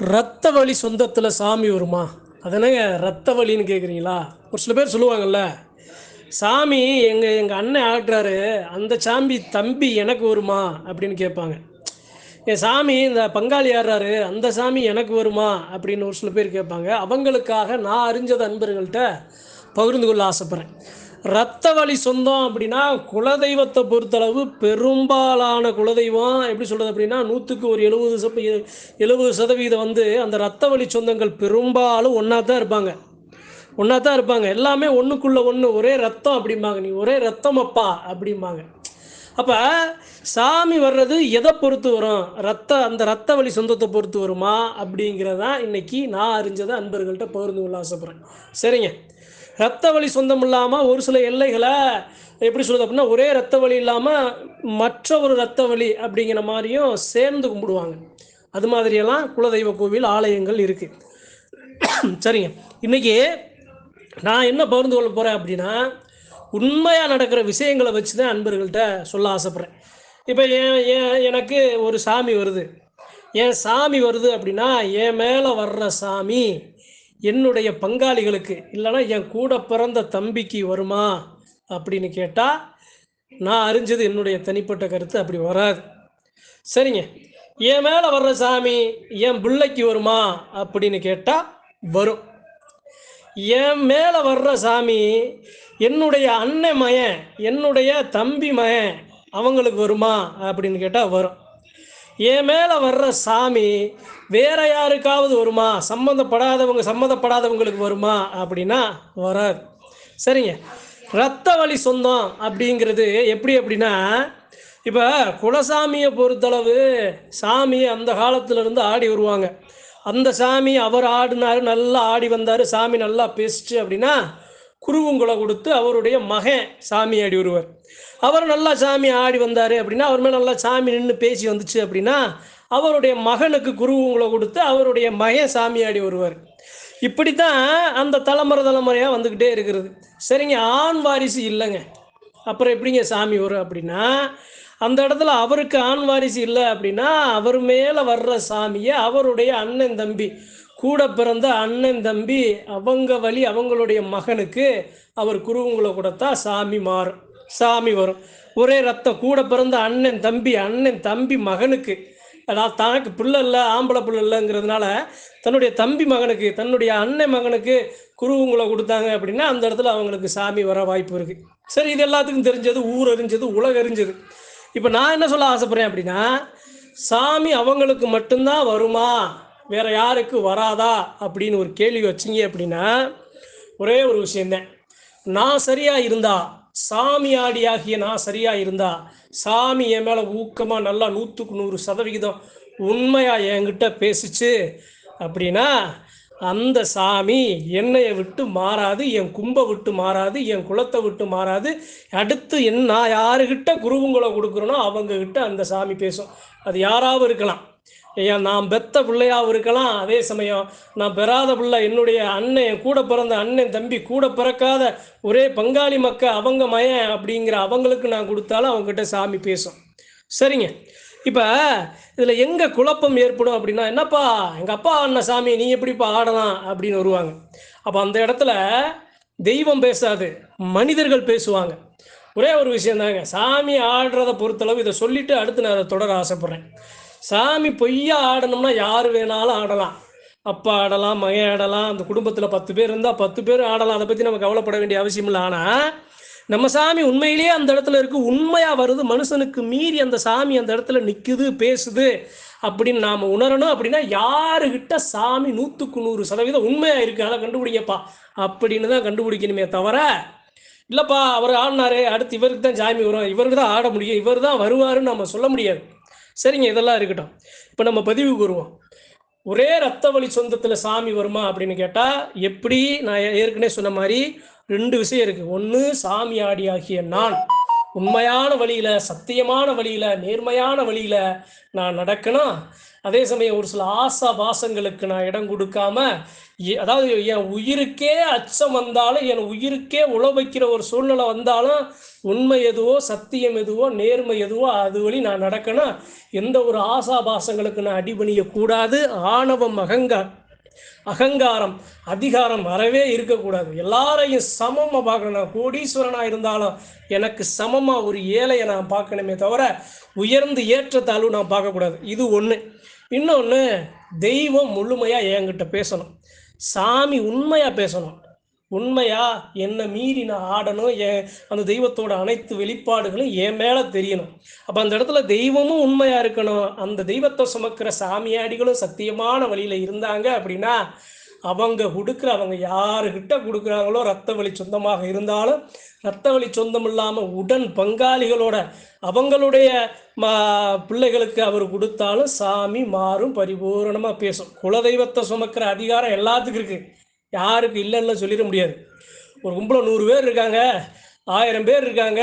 ரத்த வழி சொந்தத்தில் சாமி வருமா? அதனங்க ரத்த வழின்னு கேட்குறீங்களா ஒரு சில பேர் சொல்லுவாங்கல்ல சாமி எங்கள் எங்கள் அண்ணன் ஆடுறாரு அந்த சாமி தம்பி எனக்கு வருமா? அப்படின்னு கேட்பாங்க. என் சாமி இந்த பங்காளி ஆடுறாரு. அந்த சாமி எனக்கு வருமா? அப்படின்னு ஒரு சில பேர் கேட்பாங்க. அவங்களுக்காக நான் அறிஞ்சது அன்பர்கள்ட்ட பகிர்ந்து கொள்ள ஆசைப்பட்றேன். ரத்த வழி சொந்தம் அப்படின்னா குலதெய்வத்தை பொறுத்தளவு பெரும்பாலான குலதெய்வம். எப்படி சொல்கிறது அப்படின்னா நூற்றுக்கு ஒரு எழுபது சத எழுபது சதவீதம் வந்து அந்த ரத்த வழி சொந்தங்கள் பெரும்பாலும் ஒன்றா தான் இருப்பாங்க. ஒன்றா தான் இருப்பாங்க. எல்லாமே ஒன்றுக்குள்ளே ஒன்று ஒரே ரத்தம் அப்படிம்பாங்க. நீ ஒரே ரத்தம் அப்பா அப்படிம்பாங்க. அப்போ சாமி வர்றது எதை பொறுத்து வரும்? ரத்த அந்த ரத்த வழி சொந்தத்தை பொறுத்து வருமா அப்படிங்கிறதான் இன்னைக்கு நான் அறிஞ்சதை அன்பர்கள்ட்ட பகிர்ந்து கொள்ள ஆசைப்பட்றேன். சரிங்க. ரத்த வழி சொந்தம் இல்லாமல் ஒரு சில எல்லைகளை எப்படி சொல்கிறது அப்படின்னா ஒரே ரத்த வலி இல்லாமல் மற்ற ஒரு ரத்த வலி அப்படிங்கிற மாதிரியும் சேர்ந்து கும்பிடுவாங்க. அது மாதிரியெல்லாம் குலதெய்வ கோவில் ஆலயங்கள் இருக்குது சரிங்க. இன்றைக்கி நான் என்ன பகிர்ந்து கொள்ள போகிறேன் அப்படின்னா உண்மையாக நடக்கிற விஷயங்களை வச்சு தான் அன்பர்கள்ட்ட சொல்ல ஆசைப்பட்றேன். இப்போ ஏன் ஏன் எனக்கு ஒரு சாமி வருது. என் சாமி வருது அப்படின்னா என் மேலே வர்ற சாமி என்னுடைய பங்காளிகளுக்கு இல்லைன்னா என் கூட பிறந்த தம்பிக்கு வருமா? அப்படின்னு கேட்டால் நான் அறிஞ்சது என்னுடைய தனிப்பட்ட கருத்து அப்படி வராது. சரிங்க. என் மேலே வர்ற சாமி என் பிள்ளைக்கு வருமா? அப்படின்னு கேட்டால் வரும். என் மேலே வர்ற சாமி என்னுடைய அண்ணன் மயன் என்னுடைய தம்பி மயன் அவங்களுக்கு வருமா? அப்படின்னு கேட்டால் வரும். என் மேலே வர்ற சாமி வேற யாருக்காவது வருமா? சம்மந்தப்படாதவங்க சம்மந்தப்படாதவங்களுக்கு வருமா? அப்படின்னா வராது. சரிங்க. ரத்த வழி சொந்தம் அப்படிங்கிறது எப்படி அப்படின்னா இப்போ குலசாமியை பொறுத்தளவு சாமி அந்த காலத்துல இருந்து ஆடி வருவாங்க. அந்த சாமி அவர் ஆடினார் நல்லா ஆடி வந்தார் சாமி நல்லா பேசிச்சு அப்படின்னா குருவுங்குலை கொடுத்து அவருடைய மகன் சாமி ஆடி வருவார். அவர் நல்லா சாமி ஆடி வந்தார் அப்படின்னா அவர் மேலே நல்லா சாமி நின்று பேசி வந்துச்சு அப்படின்னா அவருடைய மகனுக்கு குருவுங்களை கொடுத்து அவருடைய மகன் சாமி ஆடி வருவார். இப்படி தான் அந்த தலைமுறை தலைமுறையாக வந்துக்கிட்டே இருக்கிறது. சரிங்க ஆண் வாரிசு இல்லைங்க. அப்புறம் எப்படிங்க சாமி வரும் அப்படின்னா அந்த இடத்துல அவருக்கு ஆண் வாரிசு இல்லை அப்படின்னா அவர் மேலே வர்ற சாமியை அவருடைய அண்ணன் தம்பி கூட பிறந்த அண்ணன் தம்பி அவங்க வழி அவங்களுடைய மகனுக்கு அவர் குருவுங்களை கொடுத்தா சாமி மாறும் சாமி வரும். ஒரே ரத்தம் கூட பிறந்த அண்ணன் தம்பி அண்ணன் தம்பி மகனுக்கு. அதாவது தனக்கு பிள்ளை இல்லை ஆம்பளை பிள்ளை இல்லைங்கிறதுனால தன்னுடைய தம்பி மகனுக்கு தன்னுடைய அண்ணன் மகனுக்கு குருவுங்களை கொடுத்தாங்க அப்படின்னா அந்த இடத்துல அவங்களுக்கு சாமி வர வாய்ப்பு இருக்குது சரி இது எல்லாத்துக்கும் தெரிஞ்சது ஊர் அறிஞ்சது உலக அறிஞ்சது. இப்போ நான் என்ன சொல்ல ஆசைப்பட்றேன் அப்படின்னா சாமி அவங்களுக்கு மட்டும்தான் வருமா? வேற யாருக்கு வராதா அப்படின்னு ஒரு கேள்வி வச்சிங்க அப்படின்னா ஒரே ஒரு விஷயந்தேன் நான் சரியா இருந்தா சாமியாடியாகிய நான் சரியா இருந்தா சாமி என் மேலே ஊக்கமாக நல்லா நூற்றுக்கு நூறு சதவிகிதம் உண்மையாக என்கிட்ட பேசிச்சு அப்படின்னா அந்த சாமி என்னையை விட்டு மாறாது என் கும்பை விட்டு மாறாது என் குலத்தை விட்டு மாறாது. அடுத்து என் நான் யாருக்கிட்ட குருவுங்களை கொடுக்குறேனோ அவங்கக்கிட்ட அந்த சாமி பேசும். அது யாராவது இருக்கலாம். ஏன் நான் பெத்த பிள்ளையாகவும் இருக்கலாம். அதே சமயம் நான் பெறாத பிள்ளை என்னுடைய அண்ணன் என் கூட பிறந்த அண்ணன் தம்பி கூட பிறக்காத ஒரே பங்காளி மக்க அவங்க மயன் அப்படிங்கிற அவங்களுக்கு நான் கொடுத்தாலும் அவங்ககிட்ட சாமி பேசும். சரிங்க. இப்போ இதில் எங்கே குழப்பம் ஏற்படும் அப்படின்னா என்னப்பா எங்கள் அப்பா ஆடின சாமி நீ எப்படிப்பா ஆடலாம் அப்படின்னு வருவாங்க. அப்போ அந்த இடத்துல தெய்வம் பேசாது மனிதர்கள் பேசுவாங்க. ஒரே ஒரு விஷயம் தாங்க சாமி ஆடுறதை பொறுத்தளவு இதை சொல்லிட்டு அடுத்து நான் அதை தொடர ஆசைப்பட்றேன். சாமி பொய்யா ஆடணும்னா யார் வேணாலும் ஆடலாம். அப்பா ஆடலாம் மகன் ஆடலாம் அந்த குடும்பத்தில் பத்து பேர் இருந்தால் பத்து பேர் ஆடலாம். அதை பற்றி நம்ம கவலைப்பட வேண்டிய அவசியம் இல்லை. ஆனால் நம்ம சாமி உண்மையிலேயே அந்த இடத்துல இருக்கு. உண்மையாக வருது. மனுஷனுக்கு மீறி அந்த சாமி அந்த இடத்துல நிற்குது பேசுது. அப்படின்னு நாம் உணரணும். அப்படின்னா யாருக்கிட்ட சாமி நூற்றுக்கு நூறு சதவீதம் உண்மையாக இருக்கு? அதை கண்டுபிடிங்கப்பா. அப்படின்னு தான் கண்டுபிடிக்கணுமே தவிர இல்லைப்பா அவர் ஆடினாரு அடுத்து இவருக்கு தான் சாமி வரும். இவருக்கு தான் ஆட முடியும். இவர் தான் வருவாருன்னு நம்ம சொல்ல முடியாது. சரிங்க இதெல்லாம் இருக்கட்டும். இப்போ நம்ம பதிவுக்கு வருவோம் ஒரே ரத்த வழி சொந்தத்தில் சாமி வருமா அப்படின்னு கேட்டால் எப்படி? நான் ஏற்கனவே சொன்ன மாதிரி ரெண்டு விஷயம் இருக்குது ஒன்று சாமி ஆடியாகிய நான். உண்மையான வழியில் சத்தியமான வழியில் நேர்மையான வழியில் நான் நடக்கணும். அதே சமயம் ஒரு சில ஆசா பாசங்களுக்கு நான் இடம் கொடுக்காம அதாவது என் உயிருக்கே அச்சம் வந்தாலும் என் உயிருக்கே உழ வைக்கிற ஒரு சூழ்நிலை வந்தாலும் உண்மை எதுவோ சத்தியம் எதுவோ நேர்மை எதுவோ அது வழி நான் நடக்கணும். எந்த ஒரு ஆசாபாசங்களுக்கு நான் அடிபணியக்கூடாது. ஆணவம் அகங்கா அகங்காரம் அதிகாரம் வரவே இருக்கக்கூடாது. எல்லாரையும் சமமாக பார்க்கணும். கோடீஸ்வரனாக இருந்தாலும் எனக்கு சமமாக ஒரு ஏழையை நான் பார்க்கணுமே தவிர உயர்ந்து ஏற்றத்தாழ்வு நான் பார்க்கக்கூடாது. இது ஒன்று இன்னொன்று தெய்வம் முழுமையாக என்கிட்ட பேசணும். சாமி உண்மையாக பேசணும். உண்மையா? என்னை மீறி நான் ஆடணும். என் அந்த தெய்வத்தோட அனைத்து வெளிப்பாடுகளும் என் மேலே தெரியணும். அப்போ அந்த இடத்துல தெய்வமும் உண்மையாக இருக்கணும். அந்த தெய்வத்தை சுமக்கிற சாமியாடிகளும் சத்தியமான வழியில் இருந்தாங்க அப்படின்னா அவங்க கொடுக்குற அவங்க யாருக்கிட்ட கொடுக்குறாங்களோ ரத்த வழி சொந்தமாக இருந்தாலும் ரத்த வழி சொந்தம் இல்லாமல் உடன் பங்காளிகளோட அவங்களுடைய ம பிள்ளைகளுக்கு அவர் கொடுத்தாலும் சாமி மாறும் பரிபூரணமாக பேசும். குலதெய்வத்தை சுமக்கிற அதிகாரம் எல்லாத்துக்கும் இருக்குது யாருக்கு இல்லைன்னு சொல்லிட முடியாது. ஒரு கும்பலம் நூறு பேர் இருக்காங்க ஆயிரம் பேர் இருக்காங்க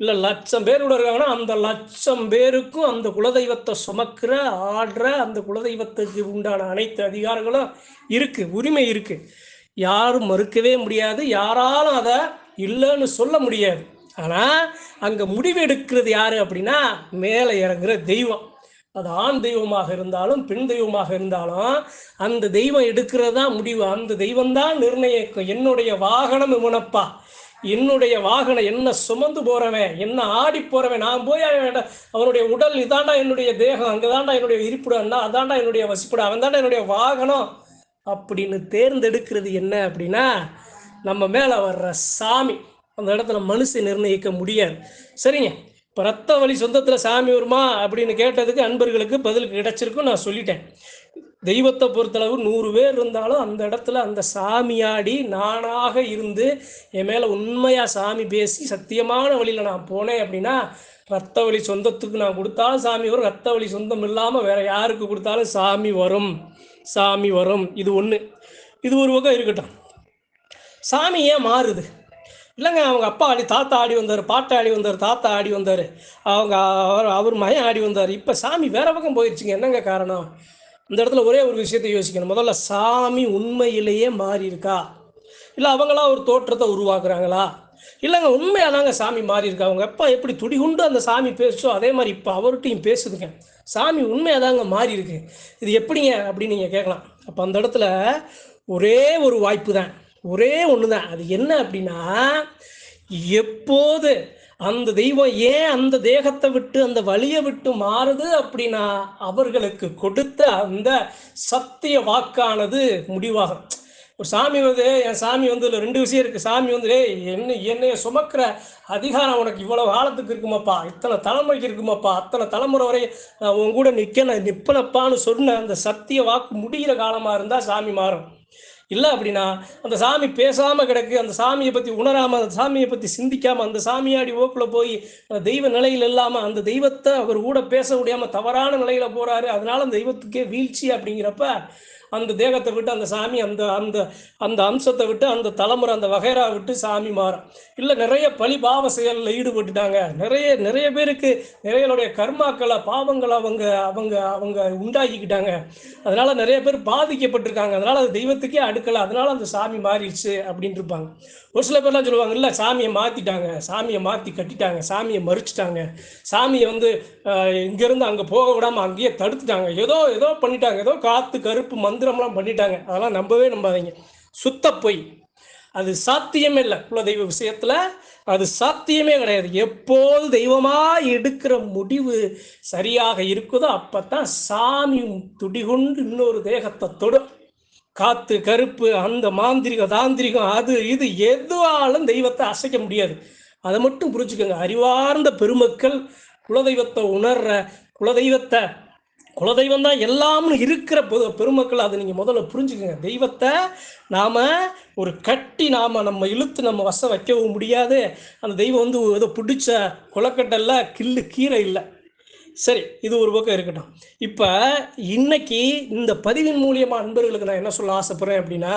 இல்லை லட்சம் பேர் கூட இருக்காங்கன்னா அந்த லட்சம் பேருக்கும் அந்த குலதெய்வத்தை சுமக்கிற ஆடுற அந்த குலதெய்வத்துக்கு உண்டான அனைத்து அதிகாரங்களும் இருக்குது உரிமை இருக்குது யாரும் மறுக்கவே முடியாது யாராலும் அதை இல்லைன்னு சொல்ல முடியாது. ஆனால் அங்கே முடிவு எடுக்கிறது யார் அப்படின்னா மேலே இறங்குற தெய்வம். அது ஆண் தெய்வமாக இருந்தாலும் பெண் தெய்வமாக இருந்தாலும் அந்த தெய்வம் எடுக்கிறது தான் முடிவு. அந்த தெய்வம் தான் நிர்ணயிக்கும். என்னுடைய வாகனம் இவனப்பா. என்னுடைய வாகனம் என்ன சுமந்து போறவன் என்ன ஆடி போறவன். நான் போய் அவனுடைய உடல் இதாண்டா என்னுடைய தேகம். அங்கதாண்டா என்னுடைய இருப்பிடம்னா அதாண்டா என்னுடைய வசிப்பிடம். அவன் தாண்டா என்னுடைய வாகனம். அப்படின்னு தேர்ந்தெடுக்கிறது என்ன அப்படின்னா நம்ம மேலே வர்ற சாமி. அந்த இடத்துல மனுஷன் நிர்ணயிக்க முடியாது. சரிங்க? இப்போ ரத்த வழி சொந்தத்தில் சாமி வருமா அப்படின்னு கேட்டதுக்கு அன்பர்களுக்கு பதில் கிடைச்சிருக்கும் நான் சொல்லிட்டேன். தெய்வத்தை பொறுத்தளவு நூறு பேர் இருந்தாலும் அந்த இடத்துல அந்த சாமியாடி நானாக இருந்து என் மேலே உண்மையாக சாமி பேசி சத்தியமான வழியில் நான் போனேன் அப்படின்னா ரத்த வழி சொந்தத்துக்கு நான் கொடுத்தாலும் சாமி வரும். ரத்த வழி சொந்தம் இல்லாமல் வேற யாருக்கு கொடுத்தாலும் சாமி வரும். சாமி வரும். இது ஒன்று இது ஒரு பக்கம் இருக்கட்டும். சாமி ஏன் மாறுது? இல்லைங்க அவங்க அப்பா ஆடி தாத்தா ஆடி வந்தார் பாட்டை ஆடி வந்தார் தாத்தா ஆடி வந்தார். அவங்க அவர் அவர் மயம் ஆடி வந்தார். இப்போ சாமி வேற பக்கம் போயிடுச்சுங்க என்னங்க காரணம்? இந்த இடத்துல ஒரே ஒரு விஷயத்தை யோசிக்கணும். முதல்ல சாமி உண்மையிலேயே மாறி இருக்கா இல்லை அவங்களா ஒரு தோற்றத்தை உருவாக்குறாங்களா? இல்லைங்க உண்மையாக தாங்க சாமி மாறி இருக்கா அவங்க அப்பா எப்படி துடிகுண்டு அந்த சாமி பேசுச்சோ அதே மாதிரி இப்போ அவர்கிட்டையும் பேசுதுங்க. சாமி உண்மையாக தாங்க மாறி இருக்கு இது எப்படிங்க அப்படின்னு நீங்கள் கேட்கலாம். அப்போ அந்த இடத்துல ஒரே ஒரு வாய்ப்பு தான் ஒரே ஒன்று தான் அது என்ன அப்படின்னா எப்போது அந்த தெய்வம் ஏன் அந்த தேகத்தை விட்டு அந்த வழியை விட்டு மாறுது அப்படின்னா அவர்களுக்கு கொடுத்த அந்த சத்திய வாக்கானது முடிவாகும். ஒரு சாமி வந்து என் சாமி வந்து இல்லை ரெண்டு விஷயம் இருக்குது சாமி வந்து என்ன என்னைய சுமக்கிற அதிகாரம் உனக்கு இவ்வளோ காலத்துக்கு இருக்குமாப்பா? இத்தனை தலைமுறைக்கு இருக்குமாப்பா? அத்தனை தலைமுறை வரை உன் கூட நிற்க நான் நிப்பனப்பான்னு சொன்ன அந்த சத்திய வாக்கு முடிகிற காலமாக இருந்தால் சாமி மாறும். இல்லை அப்படின்னா அந்த சாமி பேசாமல் கிடக்கு அந்த சாமியை பற்றி உணராமல் அந்த சாமியை பற்றி சிந்திக்காமல் அந்த சாமியாடி ஓக்குள்ள போய் அந்த தெய்வ நிலையில் இல்லாமல் அந்த தெய்வத்தை அவர் கூட பேச முடியாமல் தவறான நிலையில் போகிறாரு அதனால அந்த தெய்வத்துக்கே வீழ்ச்சி அப்படிங்கிறப்ப அந்த தேகத்தை விட்டு அந்த சாமி அந்த அந்த அந்த அம்சத்தை விட்டு அந்த தலைமுறை அந்த வகைரா விட்டு சாமி மாறும். இல்லை நிறைய பழிபாவ செயலில் ஈடுபட்டுட்டாங்க. நிறைய நிறைய பேருக்கு நிறையனுடைய கர்மாக்களை பாவங்களை அவங்க அவங்க அவங்க உண்டாக்கிக்கிட்டாங்க. அதனால நிறைய பேர் பாதிக்கப்பட்டிருக்காங்க. அதனால அது தெய்வத்துக்கே அடுக்கலை. அதனால அந்த சாமி மாறிடுச்சு அப்படின்ட்டு இருப்பாங்க. ஒரு சில பேர்லாம் சொல்லுவாங்க இல்லை சாமியை மாற்றிட்டாங்க சாமியை மாற்றி கட்டிட்டாங்க. சாமியை மறிச்சிட்டாங்க. சாமியை வந்து இங்கேருந்து அங்கே போக விடாமல் அங்கேயே தடுத்துட்டாங்க. ஏதோ ஏதோ பண்ணிட்டாங்க. ஏதோ காற்று கருப்பு மந்திரம்லாம் பண்ணிட்டாங்க. அதெல்லாம் நம்பவே நம்பாதீங்க. சுத்த பொய். அது சாத்தியமே இல்லை. குலதெய்வ விஷயத்தில் அது சாத்தியமே கிடையாது. எப்போது தெய்வமாக எடுக்கிற முடிவு சரியாக இருக்குதோ அப்போ தான் சாமி துடிகொண்டு இன்னொரு தேகத்தை தொடும். காத்து கருப்பு அந்த மாந்திரிக தாந்திரிகம் அது இது எதுவாலும் தெய்வத்தை அசைக்க முடியாது. அதை மட்டும் புரிஞ்சுக்கோங்க. அறிவார்ந்த பெருமக்கள் குலதெய்வத்தை உணர்ற குலதெய்வத்தை குலதெய்வம் தான் எல்லாம்னு இருக்கிற பெருமக்கள் அதை நீங்கள் முதல்ல புரிஞ்சுக்கோங்க. தெய்வத்தை நாம் ஒரு கட்டி நாம் நம்ம இழுத்து நம்ம வசம் வைக்கவும் முடியாது. அந்த தெய்வம் வந்து ஏதோ பிடிச்ச குளக்கட்டல்ல கில்லு கீரை இல்லை. சரி இது ஒரு பக்கம் இருக்கட்டும். இப்போ இன்னைக்கு இந்த பதிவின் மூலியமாக அன்பர்களுக்கு நான் என்ன சொல்ல ஆசைப்படுறேன் அப்படின்னா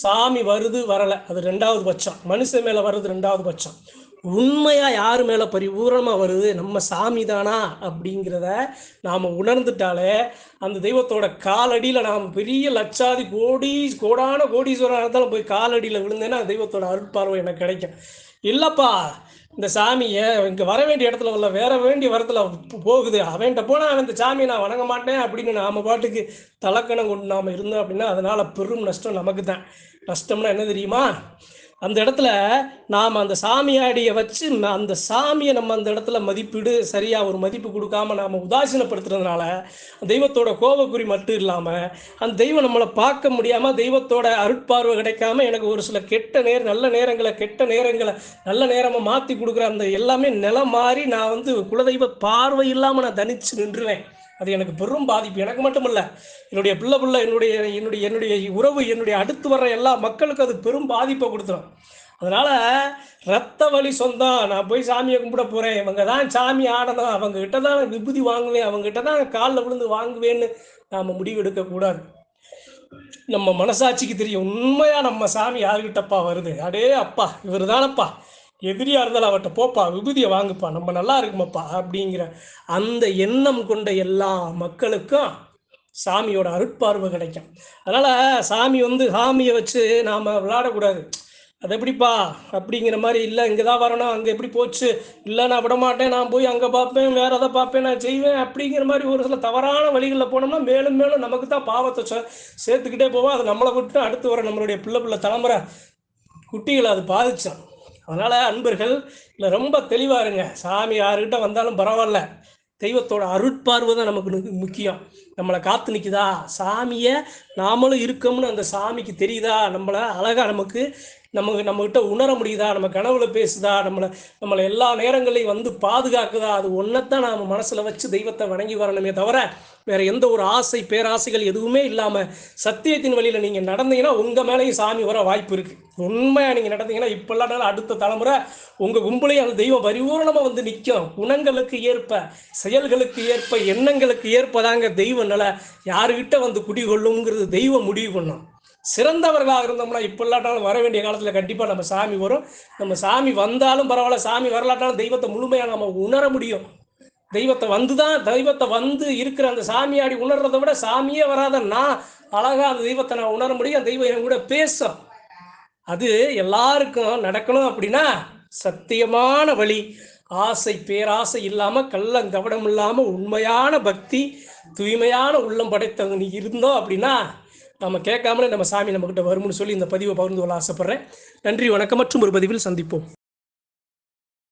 சாமி வருது வரலை அது ரெண்டாவது பட்சம். மனுஷன் மேலே வருது ரெண்டாவது பட்சம். உண்மையாக யார் மேலே பரிபூரணமாக வருது? நம்ம சாமி தானா அப்படிங்கிறத நாம் உணர்ந்துட்டாலே அந்த தெய்வத்தோட காலடியில் நாம் பெரிய லட்சாதி கோடி கோடான கோடீஸ்வரனாக இருந்தாலும் போய் காலடியில் விழுந்தேன்னா தெய்வத்தோட அருட்பார்வை எனக்கு கிடைக்கும். இல்லைப்பா இந்த சாமியை இங்கே வர வேண்டிய இடத்துல உள்ள வேற வேண்டிய வரத்துல போகுது. அவன்கிட்ட போனால் அவன் இந்த சாமியை நான் வணங்க மாட்டேன் அப்படின்னு நாம் பாட்டுக்கு தலக்கணம் கொண்டு நாம் இருந்தோம் அப்படின்னா அதனால் பெரும் நஷ்டம் நமக்கு தான் நஷ்டம்னா என்ன தெரியுமா? அந்த இடத்துல நாம் அந்த சாமியாடியை வச்சு அந்த சாமியை நம்ம அந்த இடத்துல மதிப்பீடு சரியாக ஒரு மதிப்பு கொடுக்காம நாம் உதாசீனப்படுத்துறதுனால தெய்வத்தோட கோபக்குறி மட்டும் இல்லாமல் அந்த தெய்வம் நம்மளை பார்க்க முடியாமல் தெய்வத்தோட அருட்பார்வை கிடைக்காம எனக்கு ஒரு சில கெட்ட நேர் நல்ல நேரங்களை கெட்ட நேரங்களை நல்ல நேரமாக மாற்றி கொடுக்குற அந்த எல்லாமே நிலம் மாறி நான் வந்து குலதெய்வ பார்வை இல்லாமல் நான் தனித்து நின்றுவேன். அது எனக்கு பெரும் பாதிப்பு. எனக்கு மட்டும் இல்லை என்னுடைய பிள்ளை பிள்ளை என்னுடைய என்னுடைய என்னுடைய உறவு என்னுடைய அடுத்து வர்ற எல்லா மக்களுக்கும் அது பெரும் பாதிப்பை கொடுத்துரும். அதனால் ரத்த வழி சொந்தம் நான் போய் சாமியை கும்பிட போகிறேன் இவங்க தான் சாமி ஆடணும் அவங்க கிட்ட தான் விபூதி வாங்குவேன். அவங்ககிட்ட தான் காலில் விழுந்து வாங்குவேன்னு நாம் முடிவெடுக்கக்கூடாது நம்ம மனசாட்சிக்கு தெரியும் உண்மையாக நம்ம சாமி யாருக்கிட்டப்பா வருது? அடே அப்பா இவர் தானப்பா எதிரியாக இருந்தாலும் அவட்ட போப்பா விபூதியை வாங்குப்பா நம்ம நல்லா இருக்குமாப்பா அப்படிங்கிற அந்த எண்ணம் கொண்ட எல்லா மக்களுக்கும் சாமியோட அருட்பார்வை கிடைக்கும். அதனால் சாமி வந்து சாமியை வச்சு நாம் விளையாடக்கூடாது. அது எப்படிப்பா? அப்படிங்கிற மாதிரி இல்லை இங்கே தான் வரணும் அங்கே எப்படி போச்சு? இல்லை நான் விட மாட்டேன் நான் போய் அங்கே பார்ப்பேன் வேறு எதை பார்ப்பேன் நான் செய்வேன் அப்படிங்கிற மாதிரி ஒரு சில தவறான வழிகளில் போனோம்னா மேலும் மேலும் நமக்கு தான் பாவத்தை சேர்த்துக்கிட்டே போவோம். அது நம்மளை விட்டு அடுத்து வர நம்மளுடைய பிள்ளை பிள்ளை தலைமுறை குட்டிகளை அது பாதிச்சான். அதனால் அன்பர்கள் இல்லை ரொம்ப தெளிவாக இருங்க. சாமி யாருக்கிட்ட வந்தாலும் பரவாயில்ல. தெய்வத்தோட அருட்பார்வை தான் நமக்கு முக்கியம். நம்மளை காத்து நிற்குதா சாமியை நாமளும் இருக்கோம்னு அந்த சாமிக்கு தெரியுதா? நம்மளை அழகாக நமக்கு நமக்கு நம்மக்கிட்ட உணர முடியுதா? நம்ம கனவுல பேசுதா? நம்மளை நம்மளை எல்லா நேரங்களையும் வந்து பாதுகாக்குதா? அது ஒன்றைத்தான் நாம் மனசில் வச்சு தெய்வத்தை வணங்கி வரணுமே தவிர வேறு எந்த ஒரு ஆசை பேராசைகள் எதுவுமே இல்லாமல் சத்தியத்தின் வழியில் நீங்கள் நடந்தீங்கன்னா உங்கள் மேலேயும் சாமி வர வாய்ப்பு இருக்குது உண்மையாக நீங்கள் நடந்தீங்கன்னா இப்போல்லாம் அடுத்த தலைமுறை உங்கள் கும்பலையும் அந்த தெய்வம் பரிபூர்ணமாக வந்து நிற்கும் குணங்களுக்கு ஏற்ப செயல்களுக்கு ஏற்ப எண்ணங்களுக்கு ஏற்பதாங்க தெய்வ நிலை. யாருக்கிட்ட வந்து குடிகொள்ளுங்கிறது தெய்வம் முடிவு பண்ணும். சிறந்தவர்களாக இருந்தோம்னா இப்போ இல்லாட்டாலும் வர வேண்டிய காலத்தில் கண்டிப்பாக நம்ம சாமி வரும். நம்ம சாமி வந்தாலும் பரவாயில்ல சாமி வரலாட்டாலும் தெய்வத்தை முழுமையாக நம்ம உணர முடியும். தெய்வத்தை வந்து தான் தெய்வத்தை வந்து இருக்கிற அந்த சாமியாடி உணர்றதை விட சாமியே வராத நான் அழகாக அந்த தெய்வத்தை நான் உணர முடியும் தெய்வம் என் கூட பேசும். அது எல்லாருக்கும் நடக்கணும் அப்படின்னா சத்தியமான வழி. ஆசை பேராசை இல்லாமல் கள்ளங்கவடம் இல்லாமல் உண்மையான பக்தி தூய்மையான உள்ளம் படைத்தவங்க நீ இருந்தோம் அப்படின்னா நம்ம கேட்காமலே நம்ம சாமி நம்மக்கிட்ட வரும்னு சொல்லி இந்த பதிவை பகிர்ந்து கொள்ள ஆசைப்பட்றேன். நன்றி வணக்கம் மற்றும் ஒரு பதிவில் சந்திப்போம்.